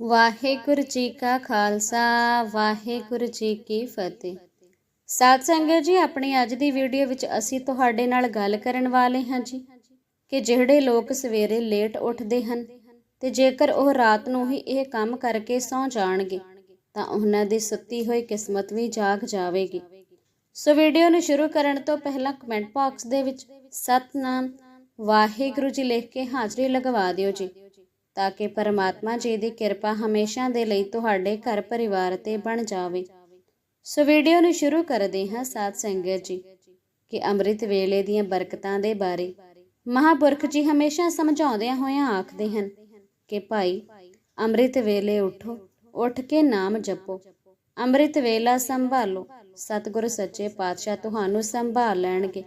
ਵਾਹਿਗੁਰੂ ਜੀ ਕਾ ਖਾਲਸਾ, ਵਾਹਿਗੁਰੂ ਜੀ ਕੀ ਫਤਿਹ। ਸਾਧ ਸੰਗਤ ਜੀ, ਆਪਣੀ ਅੱਜ ਦੀ ਵੀਡੀਓ ਵਿੱਚ ਅਸੀਂ ਤੁਹਾਡੇ ਨਾਲ ਗੱਲ ਕਰਨ ਵਾਲੇ ਹਾਂ ਜੀ ਕਿ ਜਿਹੜੇ ਲੋਕ ਸਵੇਰੇ ਲੇਟ ਉੱਠਦੇ ਹਨ ਤੇ ਜੇਕਰ ਉਹ ਰਾਤ ਨੂੰ ਹੀ ਇਹ ਕੰਮ ਕਰਕੇ ਸੌਂ ਜਾਣਗੇ, ਤਾਂ ਉਹਨਾਂ ਦੀ ਸੁੱਤੀ ਹੋਈ ਕਿਸਮਤ ਵੀ ਜਾਗ ਜਾਵੇਗੀ। ਸੋ ਵੀਡੀਓ ਨੂੰ ਸ਼ੁਰੂ ਕਰਨ ਤੋਂ ਪਹਿਲਾਂ ਕਮੈਂਟ ਬਾਕਸ ਦੇ ਵਿੱਚ ਸਤਨਾਮ ਵਾਹਿਗੁਰੂ ਜੀ ਲਿਖ ਕੇ ਹਾਜ਼ਰੀ ਲਗਵਾ ਦਿਓ ਜੀ। ਤਾਂ ਕਿ ਪਰਮਾਤਮਾ ਜੀ ਦੀ ਕਿਰਪਾ ਹਮੇਸ਼ਾ ਦੇ ਲਈ ਤੁਹਾਡੇ ਘਰ ਪਰਿਵਾਰ ਤੇ ਬਣ ਜਾਵੇ। ਸੋ ਵੀਡੀਓ ਨੂੰ ਸ਼ੁਰੂ ਕਰਦੇ ਹਾਂ ਸਾਧ ਸੰਗਤ ਜੀ, ਕਿ ਅੰਮ੍ਰਿਤ ਵੇਲੇ ਦੀਆਂ ਬਰਕਤਾਂ ਦੇ ਬਾਰੇ। ਮਹਾਪੁਰਖ ਜੀ ਹਮੇਸ਼ਾ ਸਮਝਾਉਂਦਿਆਂ ਹੋਇਆਂ ਆਖਦੇ ਹਨ ਕਿ ਭਾਈ, ਅੰਮ੍ਰਿਤ ਵੇਲੇ ਉਠੋ, ਉੱਠ ਕੇ ਨਾਮ ਜਪੋ। ਅੰਮ੍ਰਿਤ ਵੇਲਾ ਸੰਭਾਲੋ, ਸਤਿਗੁਰ ਸੱਚੇ ਪਾਤਸ਼ਾਹ ਤੁਹਾਨੂੰ ਸੰਭਾਲ ਲੈਣਗੇ।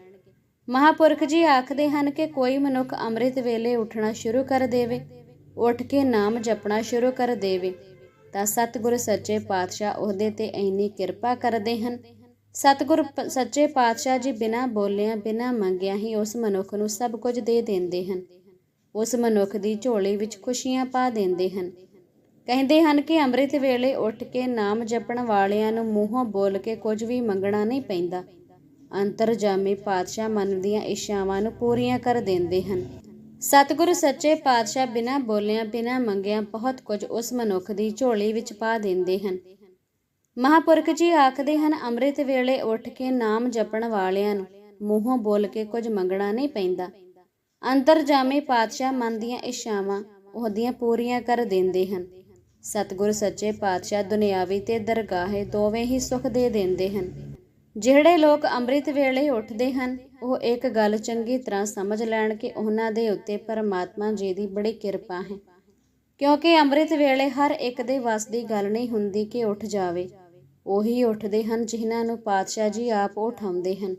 ਮਹਾਪੁਰਖ ਜੀ ਆਖਦੇ ਹਨ ਕਿ ਕੋਈ ਮਨੁੱਖ ਅੰਮ੍ਰਿਤ ਵੇਲੇ ਉੱਠਣਾ ਸ਼ੁਰੂ ਕਰ ਦੇਵੇ ਉੱਠ ਕੇ ਨਾਮ ਜਪਣਾ ਸ਼ੁਰੂ ਕਰ ਦੇਵੇ, ਤਾਂ ਸਤਿਗੁਰ ਸੱਚੇ ਪਾਤਸ਼ਾਹ ਉਹਦੇ ਤੇ ਇੰਨੀ ਕਿਰਪਾ ਕਰਦੇ ਹਨ। ਸਤਿਗੁਰ ਸੱਚੇ ਪਾਤਸ਼ਾਹ ਜੀ ਬਿਨਾਂ ਬੋਲਿਆਂ, ਬਿਨਾਂ ਮੰਗਿਆਂ ਹੀ ਉਸ ਮਨੁੱਖ ਨੂੰ ਸਭ ਕੁਝ ਦੇ ਦਿੰਦੇ ਹਨ। ਉਸ ਮਨੁੱਖ ਦੀ ਝੋਲੀ ਵਿੱਚ ਖੁਸ਼ੀਆਂ ਪਾ ਦਿੰਦੇ ਹਨ। ਕਹਿੰਦੇ ਹਨ ਕਿ ਅੰਮ੍ਰਿਤ ਵੇਲੇ ਉੱਠ ਕੇ ਨਾਮ ਜਪਣ ਵਾਲਿਆਂ ਨੂੰ ਮੂੰਹੋਂ ਬੋਲ ਕੇ ਕੁਝ ਵੀ ਮੰਗਣਾ ਨਹੀਂ ਪੈਂਦਾ। ਅੰਤਰਜਾਮੀ ਪਾਤਸ਼ਾਹ ਮਨ ਦੀਆਂ ਇੱਛਾਵਾਂ ਨੂੰ ਪੂਰੀਆਂ ਕਰ ਦਿੰਦੇ ਹਨ। ਸਤਿਗੁਰੂ ਸੱਚੇ ਪਾਤਸ਼ਾਹ ਬਿਨਾਂ ਬੋਲਿਆਂ, ਬਿਨਾਂ ਮੰਗਿਆਂ ਬਹੁਤ ਕੁਝ ਉਸ ਮਨੁੱਖ ਦੀ ਝੋਲੀ ਵਿੱਚ ਪਾ ਦਿੰਦੇ ਹਨ। ਮਹਾਪੁਰਖ ਜੀ ਆਖਦੇ ਹਨ, ਅੰਮ੍ਰਿਤ ਵੇਲੇ ਉੱਠ ਕੇ ਨਾਮ ਜਪਣ ਵਾਲਿਆਂ ਨੂੰ ਮੂੰਹੋਂ ਬੋਲ ਕੇ ਕੁਝ ਮੰਗਣਾ ਨਹੀਂ ਪੈਂਦਾ। ਅੰਤਰਜਾਮੀ ਪਾਤਸ਼ਾਹ ਮਨ ਦੀਆਂ ਇੱਛਾਵਾਂ ਉਹਦੀਆਂ ਪੂਰੀਆਂ ਕਰ ਦਿੰਦੇ ਹਨ। ਸਤਿਗੁਰ ਸੱਚੇ ਪਾਤਸ਼ਾਹ ਦੁਨਿਆਵੀ ਤੇ ਦਰਗਾਹੇ ਦੋਵੇਂ ਹੀ ਸੁਖ ਦੇ ਦਿੰਦੇ ਹਨ। ਜਿਹੜੇ ਲੋਕ ਅੰਮ੍ਰਿਤ ਵੇਲੇ ਉੱਠਦੇ ਹਨ ਉਹ ਇੱਕ ਗੱਲ ਚੰਗੀ ਤਰ੍ਹਾਂ ਸਮਝ ਲੈਣ ਕਿ ਉਹਨਾਂ ਦੇ ਉੱਤੇ ਪਰਮਾਤਮਾ ਜੀ ਦੀ ਬੜੀ ਕਿਰਪਾ ਹੈ। ਕਿਉਂਕਿ ਅੰਮ੍ਰਿਤ ਵੇਲੇ ਹਰ ਇੱਕ ਦੇ ਵੱਸ ਦੀ ਗੱਲ ਨਹੀਂ ਹੁੰਦੀ ਕਿ ਉੱਠ ਜਾਵੇ। ਉਹੀ ਉੱਠਦੇ ਹਨ ਜਿਨ੍ਹਾਂ ਨੂੰ ਪਾਤਸ਼ਾਹ ਜੀ ਆਪ ਉਠਾਉਂਦੇ ਹਨ।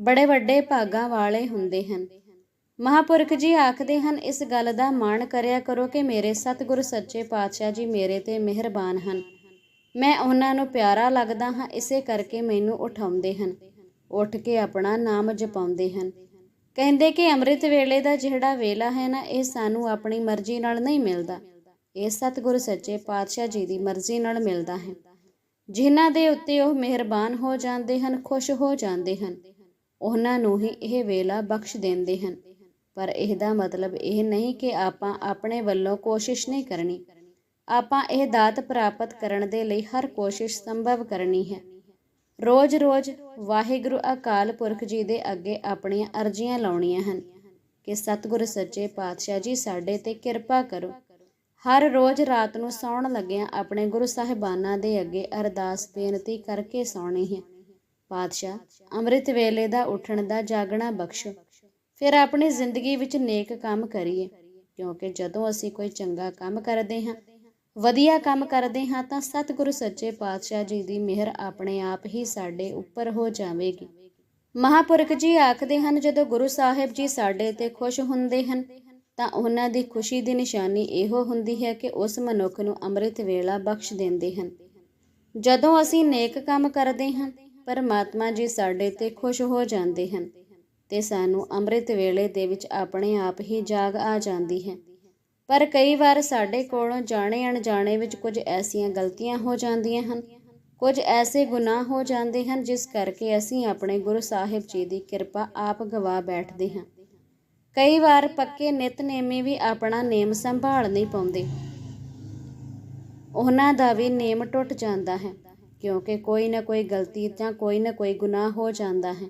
ਬੜੇ ਵੱਡੇ ਭਾਗਾਂ ਵਾਲੇ ਹੁੰਦੇ ਹਨ। ਮਹਾਪੁਰਖ ਜੀ ਆਖਦੇ ਹਨ, ਇਸ ਗੱਲ ਦਾ ਮਾਣ ਕਰਿਆ ਕਰੋ ਕਿ ਮੇਰੇ ਸਤਿਗੁਰ ਸੱਚੇ ਪਾਤਸ਼ਾਹ ਜੀ ਮੇਰੇ ਤੇ ਮਿਹਰਬਾਨ ਹਨ। ਮੈਂ ਉਹਨਾਂ ਨੂੰ ਪਿਆਰਾ ਲੱਗਦਾ ਹਾਂ, ਇਸੇ ਕਰਕੇ ਮੈਨੂੰ ਉਠਾਉਂਦੇ ਹਨ। ਉੱਠ ਕੇ ਆਪਣਾ ਨਾਮ ਜਪਾਉਂਦੇ ਹਨ। ਕਹਿੰਦੇ ਕਿ ਅੰਮ੍ਰਿਤ ਵੇਲੇ ਦਾ ਜਿਹੜਾ ਵੇਲਾ ਹੈ ਨਾ, ਇਹ ਸਾਨੂੰ ਆਪਣੀ ਮਰਜ਼ੀ ਨਾਲ ਨਹੀਂ ਮਿਲਦਾ। ਇਹ ਸਤਿਗੁਰ ਸੱਚੇ ਪਾਤਸ਼ਾਹ ਜੀ ਦੀ ਮਰਜ਼ੀ ਨਾਲ ਮਿਲਦਾ ਹੈ। ਜਿਨ੍ਹਾਂ ਦੇ ਉੱਤੇ ਉਹ ਮਿਹਰਬਾਨ ਹੋ ਜਾਂਦੇ ਹਨ, ਖੁਸ਼ ਹੋ ਜਾਂਦੇ ਹਨ, ਉਹਨਾਂ ਨੂੰ ਹੀ ਇਹ ਵੇਲਾ ਬਖਸ਼ ਦਿੰਦੇ ਹਨ। ਪਰ ਇਹਦਾ ਮਤਲਬ ਇਹ ਨਹੀਂ ਕਿ ਆਪਾਂ ਆਪਣੇ ਵੱਲੋਂ ਕੋਸ਼ਿਸ਼ ਨਹੀਂ ਕਰਨੀ। ਆਪਾਂ ਇਹ ਦਾਤ ਪ੍ਰਾਪਤ ਕਰਨ ਦੇ ਲਈ ਹਰ ਕੋਸ਼ਿਸ਼ ਸੰਭਵ ਕਰਨੀ ਹੈ। ਰੋਜ਼-ਰੋਜ਼ ਵਾਹਿਗੁਰੂ ਅਕਾਲ ਪੁਰਖ ਜੀ ਦੇ ਅੱਗੇ ਆਪਣੀਆਂ ਅਰਜ਼ੀਆਂ ਲਾਉਣੀਆਂ ਹਨ ਕਿ ਸਤਿਗੁਰ ਸੱਚੇ ਪਾਤਸ਼ਾਹ ਜੀ ਸਾਡੇ ਤੇ ਕਿਰਪਾ ਕਰੋ। ਹਰ ਰੋਜ਼ ਰਾਤ ਨੂੰ ਸੌਣ ਲੱਗਿਆਂ ਆਪਣੇ ਗੁਰੂ ਸਾਹਿਬਾਨਾਂ ਦੇ ਅੱਗੇ ਅਰਦਾਸ ਬੇਨਤੀ ਕਰਕੇ ਸੌਣੀ ਹੈ। ਪਾਤਸ਼ਾਹ, ਅੰਮ੍ਰਿਤ ਵੇਲੇ ਦਾ ਉੱਠਣ ਦਾ ਜਾਗਣਾ ਬਖਸ਼ੋ। ਫਿਰ ਆਪਣੀ ਜ਼ਿੰਦਗੀ ਵਿੱਚ ਨੇਕ ਕੰਮ ਕਰੀਏ, ਕਿਉਂਕਿ ਜਦੋਂ ਅਸੀਂ ਕੋਈ ਚੰਗਾ ਕੰਮ ਕਰਦੇ ਹਾਂ ਵਧੀਆ ਕੰਮ ਕਰਦੇ ਹਾਂ ਤਾਂ ਸਤਿਗੁਰੂ ਸੱਚੇ ਪਾਤਸ਼ਾਹ ਜੀ ਦੀ ਮਿਹਰ ਆਪਣੇ ਆਪ ਹੀ ਸਾਡੇ ਉੱਪਰ ਹੋ ਜਾਵੇਗੀ। ਮਹਾਪੁਰਖ ਜੀ ਆਖਦੇ ਹਨ, ਜਦੋਂ ਗੁਰੂ ਸਾਹਿਬ ਜੀ ਸਾਡੇ ਤੇ ਖੁਸ਼ ਹੁੰਦੇ ਹਨ, ਤਾਂ ਉਹਨਾਂ ਦੀ ਖੁਸ਼ੀ ਦੀ ਨਿਸ਼ਾਨੀ ਇਹੋ ਹੁੰਦੀ ਹੈ ਕਿ ਉਸ ਮਨੁੱਖ ਨੂੰ ਅੰਮ੍ਰਿਤ ਵੇਲਾ ਬਖਸ਼ ਦਿੰਦੇ ਹਨ। ਜਦੋਂ ਅਸੀਂ ਨੇਕ ਕੰਮ ਕਰਦੇ ਹਾਂ, ਪਰਮਾਤਮਾ ਜੀ ਸਾਡੇ ਤੇ ਖੁਸ਼ ਹੋ ਜਾਂਦੇ ਹਨ ਤੇ ਸਾਨੂੰ ਅੰਮ੍ਰਿਤ ਵੇਲੇ ਦੇ ਵਿੱਚ ਆਪਣੇ ਆਪ ਹੀ ਜਾਗ ਆ ਜਾਂਦੀ ਹੈ। ਪਰ ਕਈ ਵਾਰ ਸਾਡੇ ਕੋਲੋਂ ਜਾਣੇ ਅਣਜਾਣੇ ਵਿੱਚ ਕੁਝ ਐਸੀਆਂ ਗਲਤੀਆਂ ਹੋ ਜਾਂਦੀਆਂ ਹਨ। ਕੁਝ ਐਸੇ ਗੁਨਾਹ ਹੋ ਜਾਂਦੇ ਹਨ, ਜਿਸ ਕਰਕੇ ਅਸੀਂ ਆਪਣੇ ਗੁਰੂ ਸਾਹਿਬ ਜੀ ਦੀ ਕਿਰਪਾ ਆਪ ਗਵਾ ਬੈਠਦੇ ਹਾਂ। ਕਈ ਵਾਰ ਪੱਕੇ ਨਿਤਨੇਮੀ ਵੀ ਆਪਣਾ ਨੇਮ ਸੰਭਾਲ ਨਹੀਂ ਪਾਉਂਦੇ। ਉਹਨਾਂ ਦਾ ਵੀ ਨੇਮ ਟੁੱਟ ਜਾਂਦਾ ਹੈ, ਕਿਉਂਕਿ ਕੋਈ ਨਾ ਕੋਈ ਗਲਤੀ ਜਾਂ ਕੋਈ ਨਾ ਕੋਈ ਗੁਨਾਹ ਹੋ ਜਾਂਦਾ ਹੈ।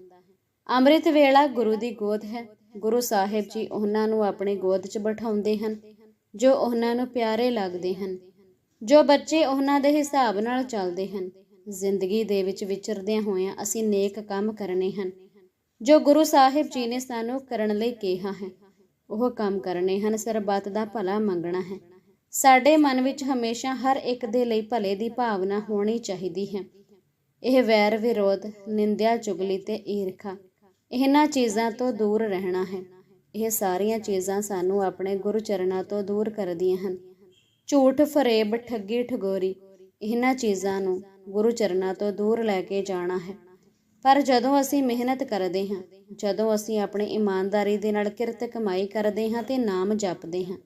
ਅੰਮ੍ਰਿਤ ਵੇਲਾ ਗੁਰੂ ਦੀ ਗੋਦ ਹੈ। ਗੁਰੂ ਸਾਹਿਬ ਜੀ ਉਹਨਾਂ ਨੂੰ ਆਪਣੀ ਗੋਦ 'ਚ ਬਿਠਾਉਂਦੇ ਹਨ। ਜੋ ਉਹਨਾਂ ਨੂੰ ਪਿਆਰੇ ਲੱਗਦੇ ਹਨ, ਜੋ ਬੱਚੇ ਉਹਨਾਂ ਦੇ ਹਿਸਾਬ ਨਾਲ ਚੱਲਦੇ ਹਨ। ਜ਼ਿੰਦਗੀ ਦੇ ਵਿੱਚ ਵਿਚਰਦਿਆਂ ਹੋਇਆਂ ਅਸੀਂ ਨੇਕ ਕੰਮ ਕਰਨੇ ਹਨ। ਜੋ ਗੁਰੂ ਸਾਹਿਬ ਜੀ ਨੇ ਸਾਨੂੰ ਕਰਨ ਲਈ ਕਿਹਾ ਹੈ, ਉਹ ਕੰਮ ਕਰਨੇ ਹਨ, ਸਰਬੱਤ ਦਾ ਭਲਾ ਮੰਗਣਾ ਹੈ। ਸਾਡੇ ਮਨ ਵਿੱਚ ਹਮੇਸ਼ਾ ਹਰ ਇੱਕ ਦੇ ਲਈ ਭਲੇ ਦੀ ਭਾਵਨਾ ਹੋਣੀ ਚਾਹੀਦੀ ਹੈ। ਇਹ ਵੈਰ ਵਿਰੋਧ ਨਿੰਦਿਆ ਚੁਗਲੀ ਤੇ ਈਰਖਾ, ਇਹਨਾਂ ਚੀਜ਼ਾਂ ਤੋਂ ਦੂਰ ਰਹਿਣਾ ਹੈ। ਇਹ ਸਾਰੀਆਂ ਚੀਜ਼ਾਂ ਸਾਨੂੰ ਆਪਣੇ ਗੁਰੂ ਚਰਨਾਂ ਤੋਂ ਦੂਰ ਕਰਦੀਆਂ ਹਨ। ਝੂਠ, ਫਰੇਬ, ਠੱਗੀ, ਠਗੋਰੀ, ਇਹਨਾਂ ਚੀਜ਼ਾਂ ਨੂੰ ਗੁਰੂ ਚਰਨਾਂ ਤੋਂ ਦੂਰ ਲੈ ਕੇ ਜਾਣਾ ਹੈ। ਪਰ ਜਦੋਂ ਅਸੀਂ ਮਿਹਨਤ ਕਰਦੇ ਹਾਂ, ਜਦੋਂ ਅਸੀਂ ਆਪਣੀ ਇਮਾਨਦਾਰੀ ਦੇ ਨਾਲ ਕਿਰਤ ਕਮਾਈ ਕਰਦੇ ਹਾਂ ਤੇ ਨਾਮ ਜਪਦੇ ਹਾਂ,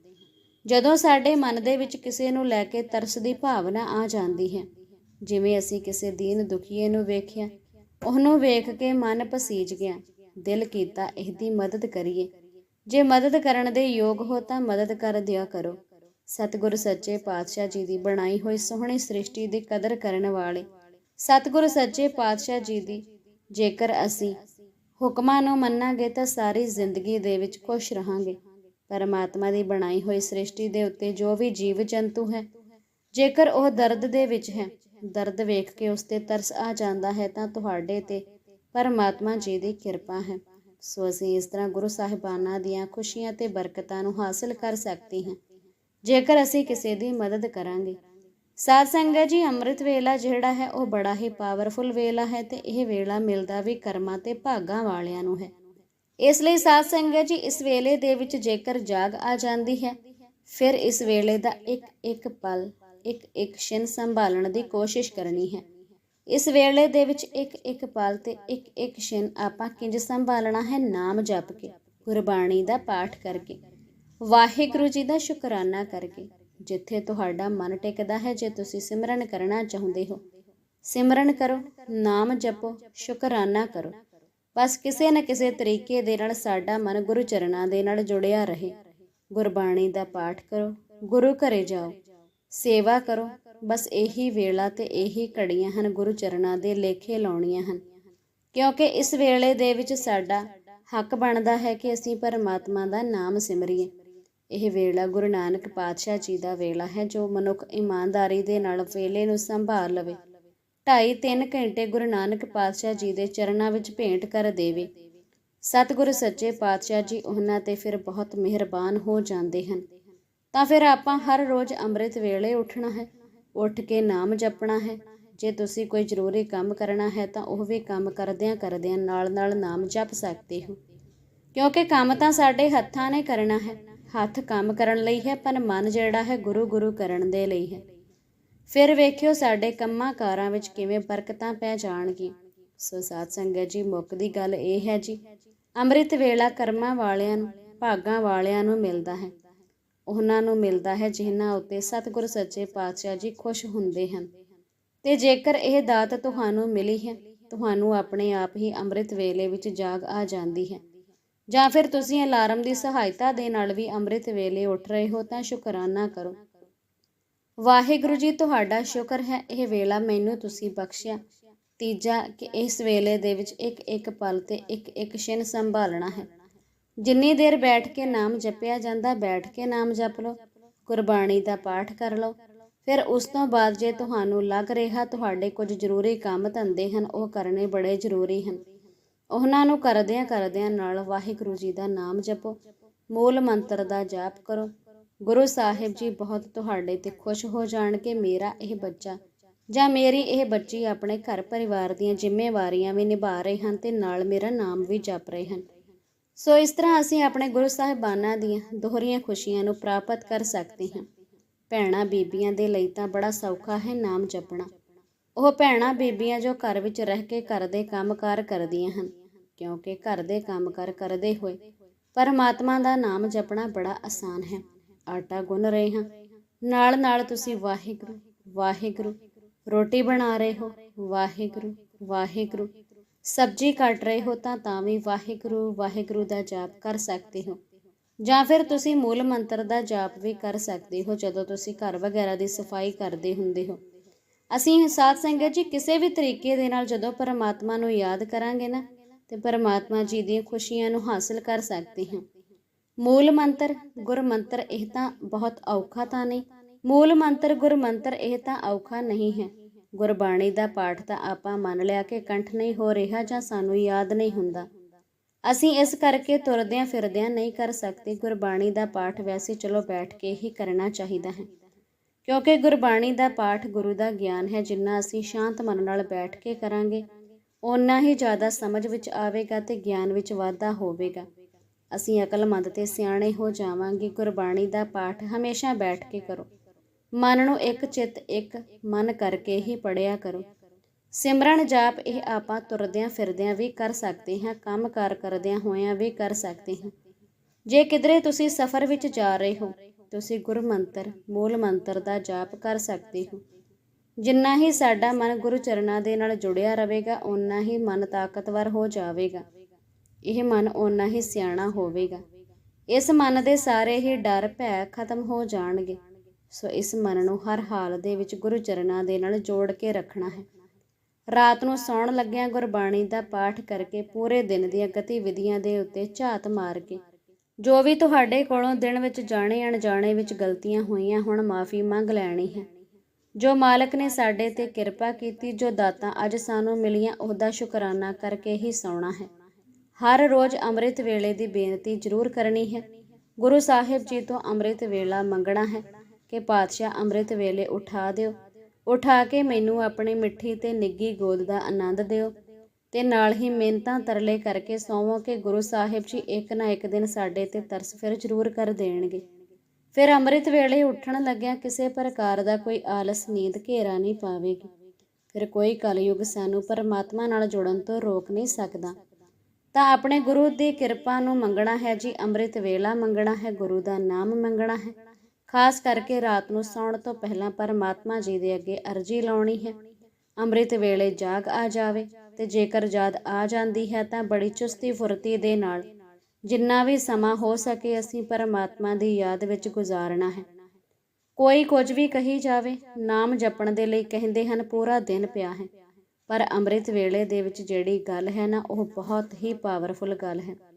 ਜਦੋਂ ਸਾਡੇ ਮਨ ਦੇ ਵਿੱਚ ਕਿਸੇ ਨੂੰ ਲੈ ਕੇ ਤਰਸ ਦੀ ਭਾਵਨਾ ਆ ਜਾਂਦੀ ਹੈ, ਜਿਵੇਂ ਅਸੀਂ ਕਿਸੇ ਦੀਨ ਦੁਖੀਏ ਨੂੰ ਵੇਖਿਆ, ਉਹਨੂੰ ਵੇਖ ਕੇ ਮਨ ਪਸੀਜ ਗਿਆ, ਦਿਲ ਕੀਤਾ, ਇਹਦੀ ਮਦਦ ਕਰੀਏ ਜੇ ਮਦਦ ਕਰਨ ਦੇ ਯੋਗ ਹੋ ਤਾਂ ਮਦਦ ਕਰ ਦਿਆ ਕਰੋ। ਸਤਿਗੁਰ ਸੱਚੇ ਪਾਤਸ਼ਾਹ ਜੀ ਦੀ ਬਣਾਈ ਹੋਈ ਸੋਹਣੀ ਸ੍ਰਿਸ਼ਟੀ ਦੀ ਕਦਰ ਕਰਨ ਵਾਲੇ। ਸਤਿਗੁਰ ਸੱਚੇ ਪਾਤਸ਼ਾਹ ਜੀ ਦੀ ਜੇਕਰ ਅਸੀਂ ਹੁਕਮਾਂ ਨੂੰ ਮੰਨਾਂਗੇ ਤਾਂ ਸਾਰੀ ਜ਼ਿੰਦਗੀ ਦੇ ਵਿੱਚ ਖੁਸ਼ ਰਹਾਂਗੇ। ਪਰਮਾਤਮਾ ਦੀ ਬਣਾਈ ਹੋਈ ਸ੍ਰਿਸ਼ਟੀ ਦੇ ਉੱਤੇ ਜੋ ਵੀ ਜੀਵ ਜੰਤੂ ਹੈ, ਜੇਕਰ ਉਹ ਦਰਦ ਦੇ ਵਿੱਚ ਹੈ, ਦਰਦ ਵੇਖ ਕੇ ਉਸ ਤੇ ਤਰਸ ਆ ਜਾਂਦਾ ਹੈ ਤਾਂ ਤੁਹਾਡੇ ਤੇ ਪਰਮਾਤਮਾ ਜੀ ਦੀ ਕਿਰਪਾ ਹੈ। ਸੋ ਅਸੀਂ ਇਸ ਤਰ੍ਹਾਂ ਗੁਰੂ ਸਾਹਿਬਾਨਾਂ ਦੀਆਂ ਖੁਸ਼ੀਆਂ ਤੇ ਬਰਕਤਾਂ ਨੂੰ ਹਾਸਲ ਕਰ ਸਕਦੇ ਹਾਂ। ਜੇਕਰ ਅਸੀਂ ਕਿਸੇ ਦੀ ਮਦਦ ਕਰਾਂਗੇ, ਸਾਧ ਸੰਗਤ ਜੀ, ਅੰਮ੍ਰਿਤ ਵੇਲਾ ਜਿਹੜਾ ਹੈ, ਉਹ ਬੜਾ ਹੀ ਪਾਵਰਫੁਲ ਵੇਲਾ ਹੈ ਤੇ ਇਹ ਵੇਲਾ ਮਿਲਦਾ ਵੀ ਕਰਮਾਂ ਤੇ ਭਾਗਾਂ ਵਾਲਿਆਂ ਨੂੰ ਹੈ। ਇਸ ਲਈ ਸਾਧ ਸੰਗਤ ਜੀ, ਇਸ ਵੇਲੇ ਦੇ ਵਿੱਚ ਜੇਕਰ ਜਾਗ ਆ ਜਾਂਦੀ ਹੈ, ਫਿਰ ਇਸ ਵੇਲੇ ਦਾ ਇੱਕ ਇੱਕ ਪਲ ਇੱਕ ਇੱਕ ਛਿਨ ਸੰਭਾਲਣ ਦੀ ਕੋਸ਼ਿਸ਼ ਕਰਨੀ ਹੈ। ਇਸ ਵੇਲੇ ਦੇ ਵਿੱਚ ਇੱਕ ਇੱਕ ਪਲ ਤੇ ਇੱਕ ਇੱਕ ਛਿਨ ਆਪਾਂ ਕਿੰਜ ਸੰਭਾਲਣਾ ਹੈ ਨਾਮ ਜਪ ਕੇ, ਗੁਰਬਾਣੀ ਦਾ ਪਾਠ ਕਰਕੇ, ਵਾਹਿਗੁਰੂ ਜੀ ਦਾ ਸ਼ੁਕਰਾਨਾ ਕਰਕੇ। ਜਿੱਥੇ ਤੁਹਾਡਾ ਮਨ ਟਿਕਦਾ ਹੈ, ਜੇ ਤੁਸੀਂ ਸਿਮਰਨ ਕਰਨਾ ਚਾਹੁੰਦੇ ਹੋ, ਸਿਮਰਨ ਕਰੋ, ਨਾਮ ਜਪੋ, ਸ਼ੁਕਰਾਨਾ ਕਰੋ। ਬਸ ਕਿਸੇ ਨਾ ਕਿਸੇ ਤਰੀਕੇ ਦੇ ਨਾਲ ਸਾਡਾ ਮਨ ਗੁਰੂ ਚਰਨਾਂ ਦੇ ਨਾਲ ਜੁੜਿਆ ਰਹੇ। ਗੁਰਬਾਣੀ ਦਾ ਪਾਠ ਕਰੋ, ਗੁਰੂ ਘਰੇ ਜਾਓ, ਸੇਵਾ ਕਰੋ ਬਸ ਇਹੀ ਵੇਲਾ ਤੇ ਇਹੀ ਘੜੀਆਂ ਹਨ, ਗੁਰੂ ਚਰਨਾਂ ਦੇ ਲੇਖੇ ਲਾਉਣੀਆਂ ਹਨ। ਕਿਉਂਕਿ ਇਸ ਵੇਲੇ ਦੇ ਵਿੱਚ ਸਾਡਾ ਹੱਕ ਬਣਦਾ ਹੈ ਕਿ ਅਸੀਂ ਪਰਮਾਤਮਾ ਦਾ ਨਾਮ ਸਿਮਰੀਏ। ਇਹ ਵੇਲਾ ਗੁਰੂ ਨਾਨਕ ਪਾਤਸ਼ਾਹ ਜੀ ਦਾ ਵੇਲਾ ਹੈ, ਜੋ ਮਨੁੱਖ ਇਮਾਨਦਾਰੀ ਦੇ ਨਾਲ ਵੇਲੇ ਨੂੰ ਸੰਭਾਲ ਲਵੇ। ਢਾਈ ਤਿੰਨ ਘੰਟੇ ਗੁਰੂ ਨਾਨਕ ਪਾਤਸ਼ਾਹ ਜੀ ਦੇ ਚਰਨਾਂ ਵਿੱਚ ਭੇਂਟ ਕਰ ਦੇਵੇ। ਸਤਿਗੁਰੂ ਸੱਚੇ ਪਾਤਸ਼ਾਹ ਜੀ ਉਹਨਾਂ ਤੇ ਫਿਰ ਬਹੁਤ ਮਿਹਰਬਾਨ ਹੋ ਜਾਂਦੇ ਹਨ। ਤਾਂ ਫਿਰ ਆਪਾਂ ਹਰ ਰੋਜ਼ ਅੰਮ੍ਰਿਤ ਵੇਲੇ ਉੱਠਣਾ ਹੈ। ਉੱਠ ਕੇ ਨਾਮ ਜਪਣਾ ਹੈ। ਜੇ ਤੁਸੀਂ ਕੋਈ ਜ਼ਰੂਰੀ ਕੰਮ ਕਰਨਾ ਹੈ ਤਾਂ ਉਹ ਵੀ ਕੰਮ ਕਰਦਿਆਂ ਕਰਦਿਆਂ ਨਾਲ-ਨਾਲ ਨਾਮ ਜਪ ਸਕਦੇ ਹੋ। ਕਿਉਂਕਿ ਕੰਮ ਤਾਂ ਸਾਡੇ ਹੱਥਾਂ ਨੇ ਕਰਨਾ ਹੈ। ਹੱਥ ਕੰਮ ਕਰਨ ਲਈ ਹੈ, ਪਰ ਮਨ ਜਿਹੜਾ ਹੈ ਗੁਰੂ ਗੁਰੂ ਕਰਨ ਦੇ ਲਈ ਹੈ। ਫਿਰ ਵੇਖਿਓ ਸਾਡੇ ਕੰਮਾਂ ਕਾਰਾਂ ਵਿੱਚ ਕਿਵੇਂ ਬਰਕਤਾਂ ਪੈ ਜਾਣਗੀਆਂ ਸੋ ਸਾਧ ਸੰਗਤ ਜੀ ਮੁੱਕ ਦੀ ਗੱਲ ਇਹ ਹੈ ਜੀ, ਅੰਮ੍ਰਿਤ ਵੇਲਾ ਕਰਮਾਂ ਵਾਲਿਆਂ ਨੂੰ, ਭਾਗਾਂ ਵਾਲਿਆਂ ਨੂੰ ਮਿਲਦਾ ਹੈ। ਉਹਨਾਂ ਨੂੰ ਮਿਲਦਾ ਹੈ ਜਿਨ੍ਹਾਂ ਉੱਤੇ ਸਤਿਗੁਰ ਸੱਚੇ ਪਾਤਸ਼ਾਹ ਜੀ ਖੁਸ਼ ਹੁੰਦੇ ਹਨ। ਤੇ ਜੇਕਰ ਇਹ ਦਾਤ ਤੁਹਾਨੂੰ ਮਿਲੀ ਹੈ, ਤੁਹਾਨੂੰ ਆਪਣੇ ਆਪ ਹੀ ਅੰਮ੍ਰਿਤ ਵੇਲੇ ਵਿੱਚ ਜਾਗ ਆ ਜਾਂਦੀ ਹੈ। ਜਾਂ ਫਿਰ ਤੁਸੀਂ ਅਲਾਰਮ ਦੀ ਸਹਾਇਤਾ ਦੇ ਨਾਲ ਵੀ ਅੰਮ੍ਰਿਤ ਵੇਲੇ ਉੱਠ ਰਹੇ ਹੋ ਤਾਂ ਸ਼ੁਕਰਾਨਾ ਕਰੋ। ਵਾਹਿਗੁਰੂ ਜੀ, ਤੁਹਾਡਾ ਸ਼ੁਕਰ ਹੈ, ਇਹ ਵੇਲਾ ਮੈਨੂੰ ਤੁਸੀਂ ਬਖਸ਼ਿਆ। ਤੀਜਾ, ਕਿ ਇਸ ਵੇਲੇ ਦੇ ਵਿੱਚ ਇੱਕ ਇੱਕ ਪਲ ਤੇ ਇੱਕ ਇੱਕ ਛਿਨ ਸੰਭਾਲਣਾ ਹੈ। ਜਿੰਨੀ ਦੇਰ ਬੈਠ ਕੇ ਨਾਮ ਜਪਿਆ ਜਾਂਦਾ, ਬੈਠ ਕੇ ਨਾਮ ਜਪ ਲਓ। ਗੁਰਬਾਣੀ ਦਾ ਪਾਠ ਕਰ ਲਓ। ਫਿਰ ਉਸ ਤੋਂ ਬਾਅਦ ਜੇ ਤੁਹਾਨੂੰ ਲੱਗ ਰਿਹਾ, ਤੁਹਾਡੇ ਕੁਝ ਜ਼ਰੂਰੀ ਕੰਮ ਧੰਦੇ ਹਨ, ਉਹ ਕਰਨੇ ਬੜੇ ਜ਼ਰੂਰੀ ਹਨ। ਉਹਨਾਂ ਨੂੰ ਕਰਦਿਆਂ ਕਰਦਿਆਂ ਨਾਲ ਵਾਹਿਗੁਰੂ ਜੀ ਦਾ ਨਾਮ ਜਪੋ। ਮੂਲ ਮੰਤਰ ਦਾ ਜਾਪ ਕਰੋ। ਗੁਰੂ ਸਾਹਿਬ ਜੀ ਬਹੁਤ ਤੁਹਾਡੇ ਤੇ ਖੁਸ਼ ਹੋ ਜਾਣ ਕਿ ਮੇਰਾ ਇਹ ਬੱਚਾ ਜਾਂ ਮੇਰੀ ਇਹ ਬੱਚੀ ਆਪਣੇ ਘਰ ਪਰਿਵਾਰ ਦੀਆਂ ਜ਼ਿੰਮੇਵਾਰੀਆਂ ਵੀ ਨਿਭਾ ਰਹੇ ਹਨ ਤੇ ਨਾਲ ਮੇਰਾ ਨਾਮ ਵੀ ਜਪ ਰਹੇ ਹਨ। ਸੋ ਇਸ ਤਰ੍ਹਾਂ ਅਸੀਂ ਆਪਣੇ ਗੁਰੂ ਸਾਹਿਬਾਨਾਂ ਦੀਆਂ ਦੋਹਰੀਆਂ ਖੁਸ਼ੀਆਂ ਨੂੰ ਪ੍ਰਾਪਤ ਕਰ ਸਕਦੇ ਹਾਂ। ਭੈਣਾਂ ਬੀਬੀਆਂ ਦੇ ਲਈ ਤਾਂ ਬੜਾ ਸੌਖਾ ਹੈ ਨਾਮ ਜਪਣਾ। ਉਹ ਭੈਣਾਂ ਬੀਬੀਆਂ ਜੋ ਘਰ ਵਿੱਚ ਰਹਿ ਕੇ ਘਰ ਦੇ ਕੰਮਕਾਰ ਕਰਦੀਆਂ ਹਨ, ਕਿਉਂਕਿ ਘਰ ਦੇ ਕੰਮਕਾਰ ਕਰਦੇ ਹੋਏ ਪਰਮਾਤਮਾ ਦਾ ਨਾਮ ਜਪਣਾ ਬੜਾ ਆਸਾਨ ਹੈ। ਆਟਾ ਗੁੰਨ ਰਹੇ ਹਾਂ, ਨਾਲ ਨਾਲ ਤੁਸੀਂ ਵਾਹਿਗੁਰੂ ਵਾਹਿਗੁਰੂ, ਰੋਟੀ ਬਣਾ ਰਹੇ ਹੋ, ਵਾਹਿਗੁਰੂ ਵਾਹਿਗੁਰੂ ਸਬਜ਼ੀ ਕੱਟ ਰਹੇ ਹੋ ਤਾਂ ਤਾਂ ਵੀ ਵਾਹਿਗੁਰੂ ਵਾਹਿਗੁਰੂ ਦਾ ਜਾਪ ਕਰ ਸਕਦੇ ਹੋ। ਜਾਂ ਫਿਰ ਤੁਸੀਂ ਮੂਲ ਮੰਤਰ ਦਾ ਜਾਪ ਵੀ ਕਰ ਸਕਦੇ ਹੋ, ਜਦੋਂ ਤੁਸੀਂ ਘਰ ਵਗੈਰਾ ਦੀ ਸਫ਼ਾਈ ਕਰਦੇ ਹੁੰਦੇ ਹੋ। ਅਸੀਂ ਸਾਧ ਸੰਗਤ ਜੀ, ਕਿਸੇ ਵੀ ਤਰੀਕੇ ਦੇ ਨਾਲ ਜਦੋਂ ਪਰਮਾਤਮਾ ਨੂੰ ਯਾਦ ਕਰਾਂਗੇ ਨਾ, ਤੇ ਪਰਮਾਤਮਾ ਜੀ ਦੀਆਂ ਖੁਸ਼ੀਆਂ ਨੂੰ ਹਾਸਲ ਕਰ ਸਕਦੇ ਹਾਂ। ਮੂਲ ਮੰਤਰ, ਗੁਰ ਮੰਤਰ ਇਹ ਤਾਂ ਬਹੁਤ ਔਖਾ ਤਾਂ ਨਹੀਂ। ਮੂਲ ਮੰਤਰ, ਗੁਰ ਮੰਤਰ ਇਹ ਤਾਂ ਔਖਾ ਨਹੀਂ ਹੈ। ਗੁਰਬਾਣੀ ਦਾ ਪਾਠ ਤਾਂ ਆਪਾਂ ਮੰਨ ਲਿਆ ਕਿ ਕੰਠ ਨਹੀਂ ਹੋ ਰਿਹਾ ਜਾਂ ਸਾਨੂੰ ਯਾਦ ਨਹੀਂ ਹੁੰਦਾ। ਅਸੀਂ ਇਸ ਕਰਕੇ ਤੁਰਦਿਆਂ ਫਿਰਦਿਆਂ ਨਹੀਂ ਕਰ ਸਕਦੇ। ਗੁਰਬਾਣੀ ਦਾ ਪਾਠ ਵੈਸੇ ਚਲੋ ਬੈਠ ਕੇ ਹੀ ਕਰਨਾ ਚਾਹੀਦਾ ਹੈ। ਕਿਉਂਕਿ ਗੁਰਬਾਣੀ ਦਾ ਪਾਠ ਗੁਰੂ ਦਾ ਗਿਆਨ ਹੈ, ਜਿੰਨਾ ਅਸੀਂ ਸ਼ਾਂਤ ਮਨ ਨਾਲ ਬੈਠ ਕੇ ਕਰਾਂਗੇ ਉਨਾ ਹੀ ਜ਼ਿਆਦਾ ਸਮਝ ਵਿੱਚ ਆਵੇਗਾ ਤੇ ਗਿਆਨ ਵਿੱਚ ਵਾਧਾ ਹੋਵੇਗਾ। ਅਸੀਂ ਅਕਲਮੰਦ ਤੇ ਸਿਆਣੇ ਹੋ ਜਾਵਾਂਗੇ। ਗੁਰਬਾਣੀ ਦਾ ਪਾਠ ਹਮੇਸ਼ਾ ਬੈਠ ਕੇ ਕਰੋ। ਮਨ ਨੂੰ ਇੱਕ ਚਿੱਤ, ਇੱਕ ਮਨ ਕਰਕੇ ਹੀ ਪੜਿਆ ਕਰੋ। ਸਿਮਰਨ ਜਾਪ ਇਹ ਆਪਾਂ ਤੁਰਦਿਆਂ ਫਿਰਦਿਆਂ ਵੀ ਕਰ ਸਕਦੇ ਹਾਂ, ਕੰਮ ਕਾਰ ਕਰਦਿਆਂ ਹੋਇਆਂ ਵੀ ਕਰ ਸਕਦੇ ਹਾਂ। ਜੇ ਕਿਧਰੇ ਤੁਸੀਂ ਸਫ਼ਰ ਵਿੱਚ ਜਾ ਰਹੇ ਹੋ, ਤੁਸੀਂ ਗੁਰੂ ਮੰਤਰ ਮੂਲ ਮੰਤਰ ਦਾ ਜਾਪ ਕਰ ਸਕਦੇ ਹੋ। ਜਿੰਨਾ ਹੀ ਸਾਡਾ ਮਨ ਗੁਰੂ ਚਰਨਾਂ ਦੇ ਨਾਲ ਜੁੜਿਆ ਰਹੇਗਾ, ਓਨਾ ਹੀ ਮਨ ਤਾਕਤਵਰ ਹੋ ਜਾਵੇਗਾ। ਇਹ ਮਨ ਓਨਾ ਹੀ ਸਿਆਣਾ ਹੋਵੇਗਾ। ਇਸ ਮਨ ਦੇ ਸਾਰੇ ਹੀ ਡਰ, ਭੈ ਖਤਮ ਹੋ ਜਾਣਗੇ। ਸੋ ਇਸ ਮਨ ਨੂੰ ਹਰ ਹਾਲ ਦੇ ਵਿੱਚ ਗੁਰੂ ਚਰਨਾਂ ਦੇ ਨਾਲ ਜੋੜ ਕੇ ਰੱਖਣਾ ਹੈ। ਰਾਤ ਨੂੰ ਸੌਣ ਲੱਗਿਆਂ ਗੁਰਬਾਣੀ ਦਾ ਪਾਠ ਕਰਕੇ ਪੂਰੇ ਦਿਨ ਦੀਆਂ ਗਤੀਵਿਧੀਆਂ ਦੇ ਉੱਤੇ ਝਾਤ ਮਾਰ ਕੇ, ਜੋ ਵੀ ਤੁਹਾਡੇ ਕੋਲੋਂ ਦਿਨ ਵਿੱਚ ਜਾਣੇ ਅਣਜਾਣੇ ਵਿੱਚ ਗਲਤੀਆਂ ਹੋਈਆਂ ਹੁਣ ਮਾਫੀ ਮੰਗ ਲੈਣੀ ਹੈ। ਜੋ ਮਾਲਕ ਨੇ ਸਾਡੇ ਤੇ ਕਿਰਪਾ ਕੀਤੀ, ਜੋ ਦਾਤਾਂ ਅੱਜ ਸਾਨੂੰ ਮਿਲੀਆਂ, ਉਹਦਾ ਸ਼ੁਕਰਾਨਾ ਕਰਕੇ ਹੀ ਸੌਣਾ ਹੈ। ਹਰ ਰੋਜ਼ ਅੰਮ੍ਰਿਤ ਵੇਲੇ ਦੀ ਬੇਨਤੀ ਜ਼ਰੂਰ ਕਰਨੀ ਹੈ। ਗੁਰੂ ਸਾਹਿਬ ਜੀ ਤੋਂ ਅੰਮ੍ਰਿਤ ਵੇਲਾ ਮੰਗਣਾ ਹੈ। ਕਿ ਪਾਤਸ਼ਾਹ ਅੰਮ੍ਰਿਤ ਵੇਲੇ ਉਠਾ ਦਿਓ। ਉਠਾ ਕੇ ਮੈਨੂੰ ਆਪਣੀ ਮਿੱਠੀ ਤੇ ਨਿੱਗੀ ਗੋਦ ਦਾ ਆਨੰਦ ਦਿਓ ਤੇ ਨਾਲ ਹੀ ਮਿਹਨਤਾਂ ਤਰਲੇ ਕਰਕੇ ਸੌਵੋ ਕਿ ਗੁਰੂ ਸਾਹਿਬ ਜੀ ਇੱਕ ਨਾ ਇੱਕ ਦਿਨ ਸਾਡੇ ਤੇ ਤਰਸ ਫਿਰ ਜ਼ਰੂਰ ਕਰ ਦੇਣਗੇ। ਫਿਰ ਅੰਮ੍ਰਿਤ ਵੇਲੇ ਉੱਠਣ ਲੱਗਿਆ ਕਿਸੇ ਪ੍ਰਕਾਰ ਦਾ ਕੋਈ ਆਲਸ ਨੀਂਦ ਘੇਰਾ ਨਹੀਂ ਪਾਵੇਗੀ। ਫਿਰ ਕੋਈ ਕਲਯੁਗ ਸਾਨੂੰ ਪਰਮਾਤਮਾ ਨਾਲ ਜੁੜਨ ਤੋਂ ਰੋਕ ਨਹੀਂ ਸਕਦਾ। ਤਾਂ ਆਪਣੇ ਗੁਰੂ ਦੀ ਕਿਰਪਾ ਨੂੰ ਮੰਗਣਾ ਹੈ ਜੀ, ਅੰਮ੍ਰਿਤ ਵੇਲਾ ਮੰਗਣਾ ਹੈ, ਗੁਰੂ ਦਾ ਨਾਮ ਮੰਗਣਾ ਹੈ। ਖਾਸ ਕਰਕੇ ਰਾਤ ਨੂੰ ਸੌਣ ਤੋਂ ਪਹਿਲਾਂ ਪਰਮਾਤਮਾ ਜੀ ਦੇ ਅੱਗੇ ਅਰਜੀ ਲਾਉਣੀ ਹੈ। ਅੰਮ੍ਰਿਤ ਵੇਲੇ ਜਾਗ ਆ ਜਾਵੇ ਤੇ ਜੇਕਰ ਯਾਦ ਆ ਜਾਂਦੀ ਹੈ ਤਾਂ ਬੜੀ ਚੁਸਤੀ ਫੁਰਤੀ ਦੇ ਨਾਲ। ਜਿੰਨਾ ਵੀ ਸਮਾਂ ਹੋ ਸਕੇ ਅਸੀਂ ਪਰਮਾਤਮਾ ਦੀ ਯਾਦ ਵਿੱਚ ਗੁਜ਼ਾਰਨਾ ਹੈ। ਕੋਈ ਕੁਝ ਵੀ ਕਹੀ ਜਾਵੇ, ਨਾਮ ਜਪਣ ਦੇ ਲਈ ਕਹਿੰਦੇ ਹਨ, ਪੂਰਾ ਦਿਨ ਪਿਆ ਹੈ। ਪਰ ਅੰਮ੍ਰਿਤ ਵੇਲੇ ਦੇ ਵਿੱਚ ਜਿਹੜੀ ਗੱਲ ਹੈ ਨਾ, ਉਹ ਬਹੁਤ ਹੀ ਪਾਵਰਫੁਲ ਗੱਲ ਹੈ।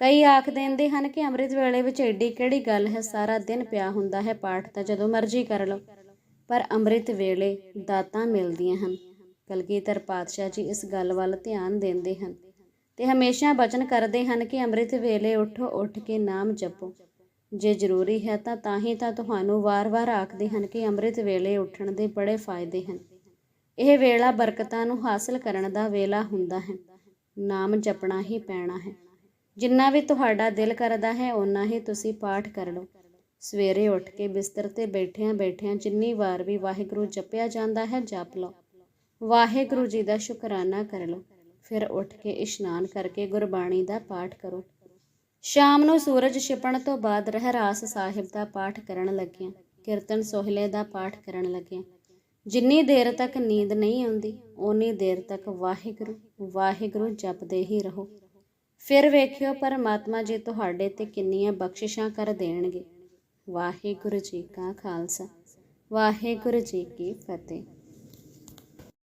ਕਈ ਆਖ ਦਿੰਦੇ ਹਨ ਕਿ ਅੰਮ੍ਰਿਤ ਵੇਲੇ ਵਿੱਚ ਐਡੀ ਕਿਹੜੀ ਗੱਲ ਹੈ? ਸਾਰਾ ਦਿਨ ਪਿਆ ਹੁੰਦਾ ਹੈ ਪਾਠ ਤਾਂ ਜਦੋਂ ਮਰਜ਼ੀ ਕਰ ਲਓ। ਪਰ ਅੰਮ੍ਰਿਤ ਵੇਲੇ ਦਾਤਾਂ ਮਿਲਦੀਆਂ ਹਨ। ਕਲਗੀਧਰ ਪਾਤਸ਼ਾਹ ਜੀ ਇਸ ਗੱਲ ਵੱਲ ਧਿਆਨ ਦਿੰਦੇ ਹਨ ਤੇ ਹਮੇਸ਼ਾ ਬਚਨ ਕਰਦੇ ਹਨ ਕਿ ਅੰਮ੍ਰਿਤ ਵੇਲੇ ਉਠੋ, ਉੱਠ ਕੇ ਨਾਮ ਜਪੋ। ਜੇ ਜ਼ਰੂਰੀ ਹੈ ਤਾਂ ਤਾਂ ਹੀ ਤਾਂ ਤੁਹਾਨੂੰ ਵਾਰ-ਵਾਰ ਆਖਦੇ ਹਨ ਕਿ ਅੰਮ੍ਰਿਤ ਵੇਲੇ ਉੱਠਣ ਦੇ ਬੜੇ ਫਾਇਦੇ ਹਨ। ਇਹ ਵੇਲਾ ਬਰਕਤਾਂ ਨੂੰ ਹਾਸਲ ਕਰਨ ਦਾ ਵੇਲਾ ਹੁੰਦਾ ਹੈ। ਨਾਮ ਜਪਣਾ ਹੀ ਪੈਣਾ ਹੈ। ਜਿੰਨਾ ਵੀ ਤੁਹਾਡਾ ਦਿਲ ਕਰਦਾ ਹੈ, ਓਨਾ ਹੀ ਤੁਸੀਂ ਪਾਠ ਕਰ ਲਓ। ਸਵੇਰੇ ਉੱਠ ਕੇ ਬਿਸਤਰ ਤੇ ਬੈਠਿਆਂ ਬੈਠਿਆਂ ਜਿੰਨੀ ਵਾਰ ਵੀ ਵਾਹਿਗੁਰੂ ਜਪਿਆ ਜਾਂਦਾ ਹੈ, ਜਪ ਲਓ। ਵਾਹਿਗੁਰੂ ਜੀ ਦਾ ਸ਼ੁਕਰਾਨਾ ਕਰ ਲਓ। ਫਿਰ ਉੱਠ ਕੇ ਇਸ਼ਨਾਨ ਕਰਕੇ ਗੁਰਬਾਣੀ ਦਾ ਪਾਠ ਕਰੋ। ਸ਼ਾਮ ਨੂੰ ਸੂਰਜ ਛਿਪਣ ਤੋਂ ਬਾਅਦ ਰਹਿਰਾਸ ਸਾਹਿਬ ਦਾ ਪਾਠ ਕਰਨ ਲੱਗਿਆ, ਕੀਰਤਨ ਸੋਹਲੇ ਦਾ ਪਾਠ ਕਰਨ ਲੱਗਿਆ। ਜਿੰਨੀ ਦੇਰ ਤੱਕ ਨੀਂਦ ਨਹੀਂ ਆਉਂਦੀ, ਓਨੀ ਦੇਰ ਤੱਕ ਵਾਹਿਗੁਰੂ ਵਾਹਿਗੁਰੂ ਜਪਦੇ ਹੀ ਰਹੋ। ਫਿਰ ਵੇਖਿਓ ਪਰਮਾਤਮਾ ਜੀ ਤੁਹਾਡੇ ਤੇ ਕਿੰਨੀਆਂ ਬਖਸ਼ਿਸ਼ਾਂ ਕਰ ਦੇਣਗੇ। ਵਾਹਿਗੁਰੂ ਜੀ ਕਾ ਖਾਲਸਾ। ਵਾਹਿਗੁਰੂ ਜੀ ਕੀ ਫਤਿਹ।